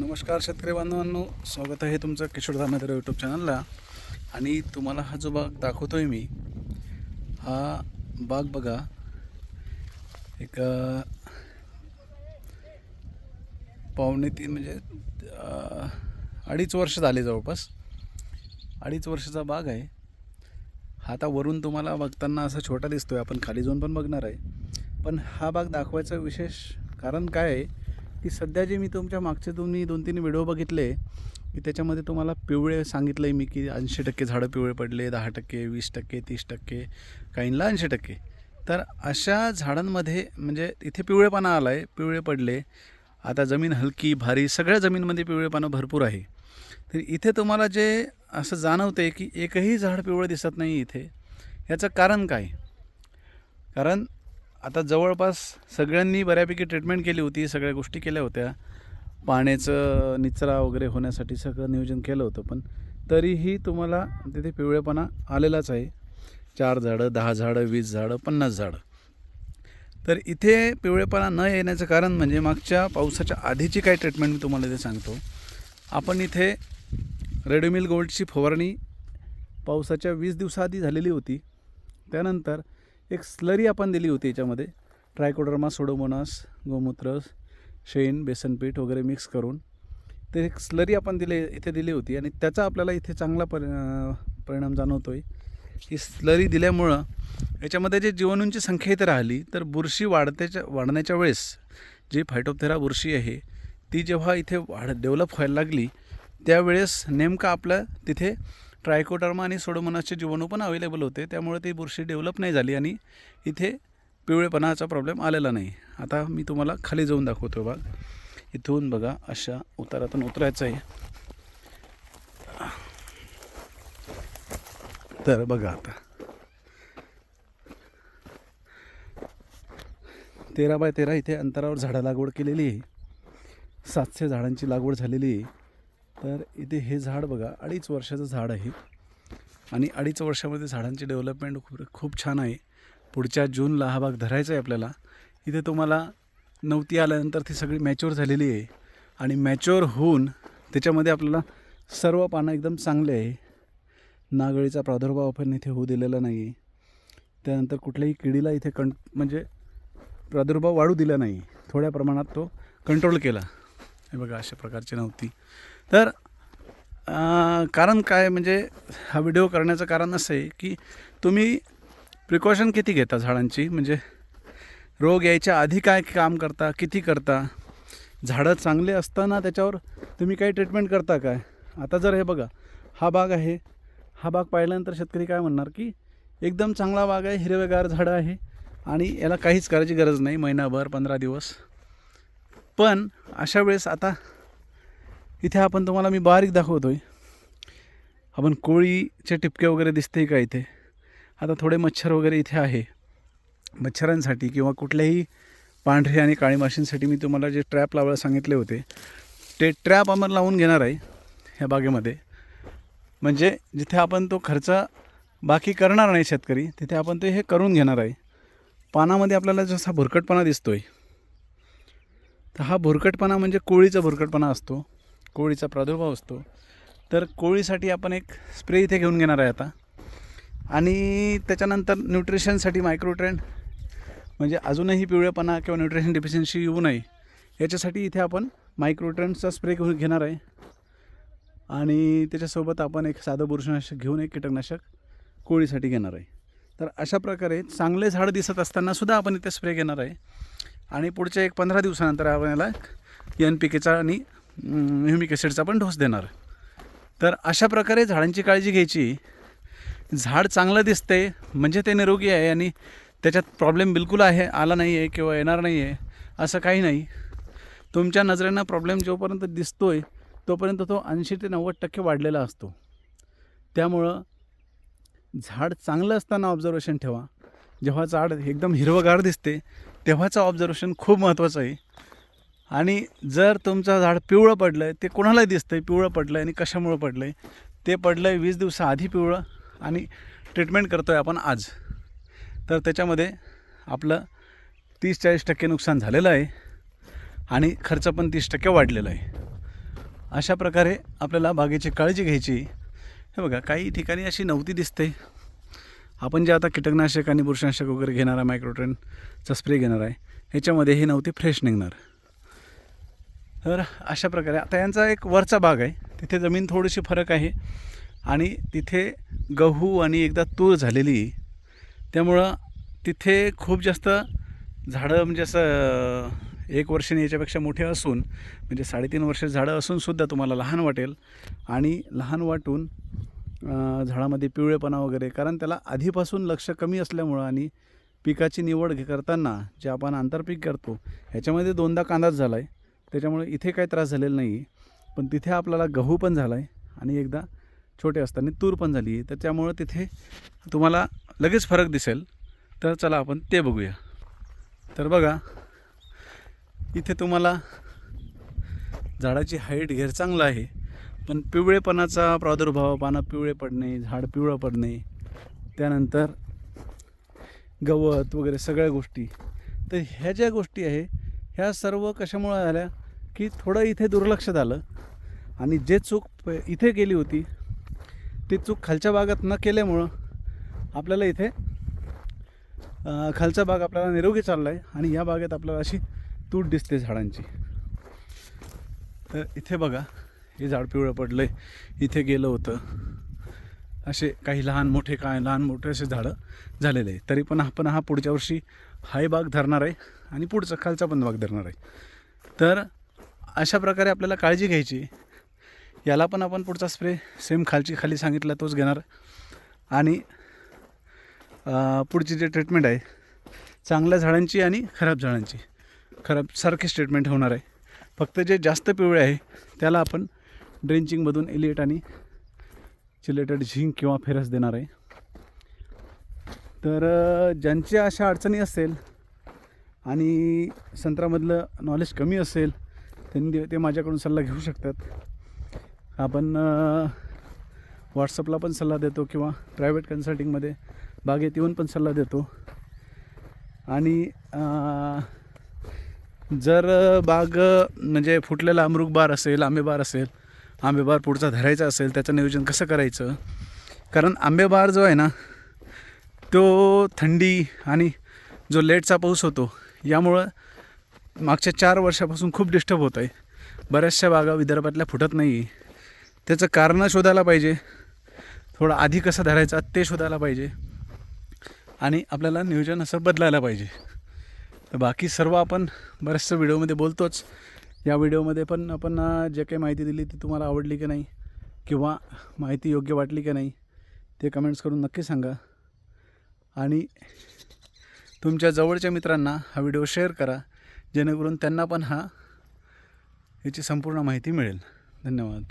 नमस्कार शेतकरी बांधवांनो. स्वागत आहे तुमचं किशोर धामेकर यूट्यूब चॅनलला आणि तुम्हाला हा जो बाग आहे मी हा बाग बघा. एक पावणे तीन म्हणजे अडीच वर्ष झाले जवळपास. अडीच वर्षाचा बाग आहे. हा आता वरून तुम्हाला बघताना असा छोटा दिसतो आहे आपण खाली जाऊन पण बघणार आहे. पण हा बाग दाखवायचं विशेष कारण काय आहे? की सध्या जे मी तुमच्या मागचे तुम्ही दोन तीन व्हिडिओ बघितले की त्याच्यामध्ये तुम्हाला पिवळे सांगितलं आहे मी की ऐंशी टक्के झाडं पिवळे पडले दहा टक्के वीस टक्के तीस टक्के काहींना ऐंशी टक्के. तर अशा झाडांमध्ये म्हणजे इथे पिवळेपणा आला आहे पिवळे पडले. आता जमीन हलकी भारी सगळ्या जमीनमध्ये पिवळेपणं भरपूर आहे. तर इथे तुम्हाला जे असं जाणवते की एकही झाड पिवळं दिसत नाही इथे याचं कारण काय? कारण आता जवळपास सगळ्यांनी बऱ्यापैकी ट्रीटमेंट केली होती सगळ्या गोष्टी केल्या होत्या. पाण्याचं निचरा वगैरे होण्यासाठी सगळं नियोजन केलं होतं पण तरीही तुम्हाला तिथे पिवळेपणा आलेलाच आहे. चार झाडं दहा झाडं वीस झाडं पन्नास झाडं. तर इथे पिवळेपणा न येण्याचं कारण म्हणजे मागच्या पावसाच्या आधीची काय ट्रीटमेंट मी तुम्हाला इथे सांगतो. आपण इथे रेडमिल गोल्डची फवारणी पावसाच्या वीस दिवसाआधी झालेली होती. त्यानंतर एक स्लरी आपण दिली होती याच्यामध्ये. ट्रायकोडर्मा सोडोमोनास गोमूत्र शेण बेसनपीठ वगैरे मिक्स करून. ते एक स्लरी आपण दिले इथे दिली होती आणि त्याचा आपल्याला इथे चांगला परि परिणाम जाणवतो आहे ही स्लरी दिल्यामुळं याच्यामध्ये जे जीवाणूंची संख्या इथे राहिली तर बुरशी वाढत्याच्या वाढण्याच्या वेळेस जी फायटोथेरा बुरशी आहे ती जेव्हा इथे वाढ डेव्हलप व्हायला लागली त्यावेळेस नेमकं आपलं तिथे ट्रायकोडर्मा आणि सोडोमोनासचे जीवाणू पण अवेलेबल होते. त्यामुळे ती बुरशी डेव्हलप नाही झाली आणि इथे पिवळेपणाचा प्रॉब्लेम आलेला नाही. आता मी तुम्हाला खाली जाऊन दाखवतो बाग इथून बघा अशा उतारातून उतरायचं आहे. तर बघा आता. तेरा बाय तेरा इथे अंतरावर झाडं लागवड केलेली आहे. सातशे झाडांची लागवड झालेली आहे. तर इथे हे झाड बघा अडीच वर्षाचं झाड आहे. आणि अडीच वर्षामध्ये झाडांची डेव्हलपमेंट खूप खूप छान आहे. पुढच्या जूनला हा भाग धरायचा आहे आपल्याला. इथे तुम्हाला नवती आल्यानंतर ती सगळी मॅच्युअर झालेली आहे. आणि मॅच्युअर होऊन त्याच्यामध्ये आपल्याला सर्व पानं एकदम चांगले आहे. नागळीचा प्रादुर्भाव आपण इथे होऊ दिलेला नाही आहे त्यानंतर कुठल्याही किडीला इथे कं म्हणजे प्रादुर्भाव वाढू दिला नाही. थोड्या प्रमाणात तो कंट्रोल केला. हे बघा अशा प्रकारची नव्हती. तर कारण काय म्हणजे हा व्हिडिओ करण्याचं कारण असं आहे की तुम्ही प्रिकॉशन किती घेता झाडांची? म्हणजे रोग यायच्या आधी काय काम करता? किती करता? झाडं चांगले असताना त्याच्यावर तुम्ही काही ट्रीटमेंट करता काय? आता जर हे बघा हा बाग आहे. हा बाग पाहिल्यानंतर शेतकरी काय म्हणणार की एकदम चांगला बाग आहे हिरवेगार झाडं आहे आणि याला काहीच करायची गरज नाही महिनाभर पंधरा दिवस. पण अशा वेळेस आता इथे आपण तुम्हाला मी बारीक दाखवतो आहे आपण कोळीचे टिपके वगैरे दिसते का इथे? आता थोडे मच्छर वगैरे इथे आहे. मच्छरांसाठी किंवा कुठल्याही पांढरे आणि काळी माशींसाठी मी तुम्हाला जे ट्रॅप लावायला सांगितले होते ते ट्रॅप आपण लावून घेणार आहे ह्या बागेमध्ये. म्हणजे जिथे आपण तो खर्च बाकी करणार नाही शेतकरी तिथे आपण ते हे करून घेणार आहे. पानामध्ये आपल्याला जसा भुरकटपणा दिसतो आहे तर हा भुरकटपणा म्हणजे कोळीचा भुरकटपणा असतो कोळीचा प्रादुर्भाव असतो. तर कोळीसाठी आपण एक स्प्रे इथे घेऊन घेणार आहे आता. आणि त्याच्यानंतर न्यूट्रिशनसाठी मायक्रोट्रेंड म्हणजे अजूनही पिवळेपणा किंवा न्यूट्रिशन डिफिशियन्सी येऊ नये याच्यासाठी इथे आपण मायक्रोट्रेंडचा स्प्रे घेऊन घेणार आहे. आणि त्याच्यासोबत आपण एक साधं बुरशीनाशक घेऊन एक कीटकनाशक कोळीसाठी घेणार आहे. तर अशा प्रकारे चांगले झाड दिसत असतानासुद्धा आपण इथे स्प्रे घेणार आहे. आणि पुढच्या एक पंधरा दिवसानंतर आपण याला एन पी केचा आणि ह्युमिक ॲसिडचा पण डोस देणार. तर अशा प्रकारे झाडांची काळजी घ्यायची. झाड चांगलं दिसते म्हणजे ते निरोगी आहे आणि त्याच्यात प्रॉब्लेम बिलकुल आहे आला नाही आहे किंवा येणार नाही आहे असं काही नाही. तुमच्या नजरेनं प्रॉब्लेम जोपर्यंत दिसतो आहे तोपर्यंत तो ऐंशी ते नव्वद टक्के वाढलेला असतो. त्यामुळं झाड चांगलं असताना ऑब्झर्वेशन ठेवा. जेव्हा झाड एकदम हिरवगार दिसते तेव्हाचं ऑब्झर्वेशन खूप महत्त्वाचं आहे. आणि जर तुमचं झाड पिवळं पडलं आहे ते कोणालाही दिसतं आहे पिवळं पडलं आहे आणि कशामुळं पडलं आहे ते पडलं आहे वीस दिवसाआधी पिवळं आणि ट्रीटमेंट करतो आहे आपण आज. तर त्याच्यामध्ये आपलं तीस चाळीस टक्के नुकसान झालेलं आहे आणि खर्च पण तीस टक्के वाढलेला आहे. अशा प्रकारे आपल्याला बागेची काळजी घ्यायची हे बघा काही ठिकाणी अशी नव्हती दिसते. आपण जे आता कीटकनाशक आणि बुरशीनाशक वगैरे घेणार आहे मायक्रोट्रेनचा स्प्रे घेणार आहे ह्याच्यामध्ये हे नव्हती फ्रेश निघणार. तर अशा प्रकारे आता यांचा एक वरचा भाग आहे तिथे जमीन थोडीशी फरक आहे आणि तिथे गहू आणि एकदा तूर झालेली त्यामुळं तिथे खूप जास्त झाडं म्हणजे असं एक वर्षाने याच्यापेक्षा मोठे असून म्हणजे साडेतीन वर्ष झाडं असूनसुद्धा तुम्हाला लहान वाटेल आणि लहान वाटून झाडामध्ये पिवळेपणा वगैरे कारण त्याला आधीपासून लक्ष कमी असल्यामुळं आणि पिकाची निवड करताना जे आपण आंतरपीक करतो ह्याच्यामध्ये दोनदा कांदाच झाला आहे त्याच्यामुळे इथे काही त्रास झालेला नाही पण तिथे आपल्याला गहू पण झाला आहे आणि एकदा छोटे असताना तूर पण झाली आहे तर त्यामुळं तिथे तुम्हाला लगेच फरक दिसेल. तर चला आपण ते बघूया. तर बघा इथे तुम्हाला झाडाची हाईट घेर चांगला आहे. पण पिवळेपणाचा प्रादुर्भाव पानं पिवळे पडणे झाड पिवळं पडणे त्यानंतर गवत वगैरे सगळ्या गोष्टी. तर ह्या ज्या गोष्टी आहे ह्या सर्व कशामुळं झाल्या की थोडं इथे दुर्लक्ष झालं आणि जे चूक इथे केली होती ती चूक खालच्या भागात न केल्यामुळं आपल्याला इथे खालचा भाग आपल्याला निरोगी चालला आहे आणि या बागेत आपल्याला अशी तूट दिसते झाडांची. तर इथे बघा हे झाड पिवळं पडलं आहे इथे गेलं होतं. असे काही लहान मोठे काय लहान मोठे असे झाडं झालेले आहे तरी पण आपण हा पुढच्या वर्षी हाय बाग धरणार आहे आणि पुढचा खालचा पण बाग धरणार आहे. तर अशा प्रकारे आपल्याला काळजी घ्यायची. याला पण आपण पुढचा स्प्रे सेम खालची खाली सांगितला तोच घेणार. आणि पुढची जे ट्रीटमेंट आहे चांगल्या झाडांची आणि खराब झाडांची. खराब सारखीच ट्रीटमेंट होणार आहे. फक्त जे जास्त पिवळे आहे त्याला आपण ड्रेंचिंगमधून एलिएट आणि चिलेटेड झिंक किंवा फेरस देणार आहे. तर ज्यांच्या अशा अडचणी असेल आणि संत्रामधलं नॉलेज कमी असेल त्यांनी ते माझ्याकडून सल्ला घेऊ शकतात. आपण व्हॉट्सअपला पण सल्ला देतो किंवा प्रायव्हेट कन्सल्टिंगमध्ये बागेत येऊन पण सल्ला देतो. आणि जर बाग म्हणजे फुटलेला अमृगबार असेल आंबेबार असेल आंबेबार पुढचा धरायचा असेल त्याचं नियोजन कसं करायचं? कारण आंबेबार जो आहे ना तो थंडी आणि जो लेटचा पाऊस होतो यामुळं मागच्या चार वर्षापासून खूप डिस्टर्ब होत आहे बऱ्याचशा बागा विदर्भातल्या फुटत नाही त्याचं कारणं शोधायला पाहिजे. थोडं आधी कसं धरायचं ते शोधायला पाहिजे. आणि आपल्याला नियोजन असं बदलायला पाहिजे. तर बाकी सर्व आपण बऱ्याचशा व्हिडिओमध्ये बोलतोच. या व्हिडिओमध्ये पण आपण जे काही माहिती दिली ती तुम्हाला आवडली की नाही किंवा माहिती योग्य वाटली की नाही ते कमेंट्स करून नक्की सांगा. आणि तुमच्या जवळच्या मित्रांना हा व्हिडिओ शेअर करा जेणेकरून त्यांना पण हा याची संपूर्ण माहिती मिळेल. धन्यवाद.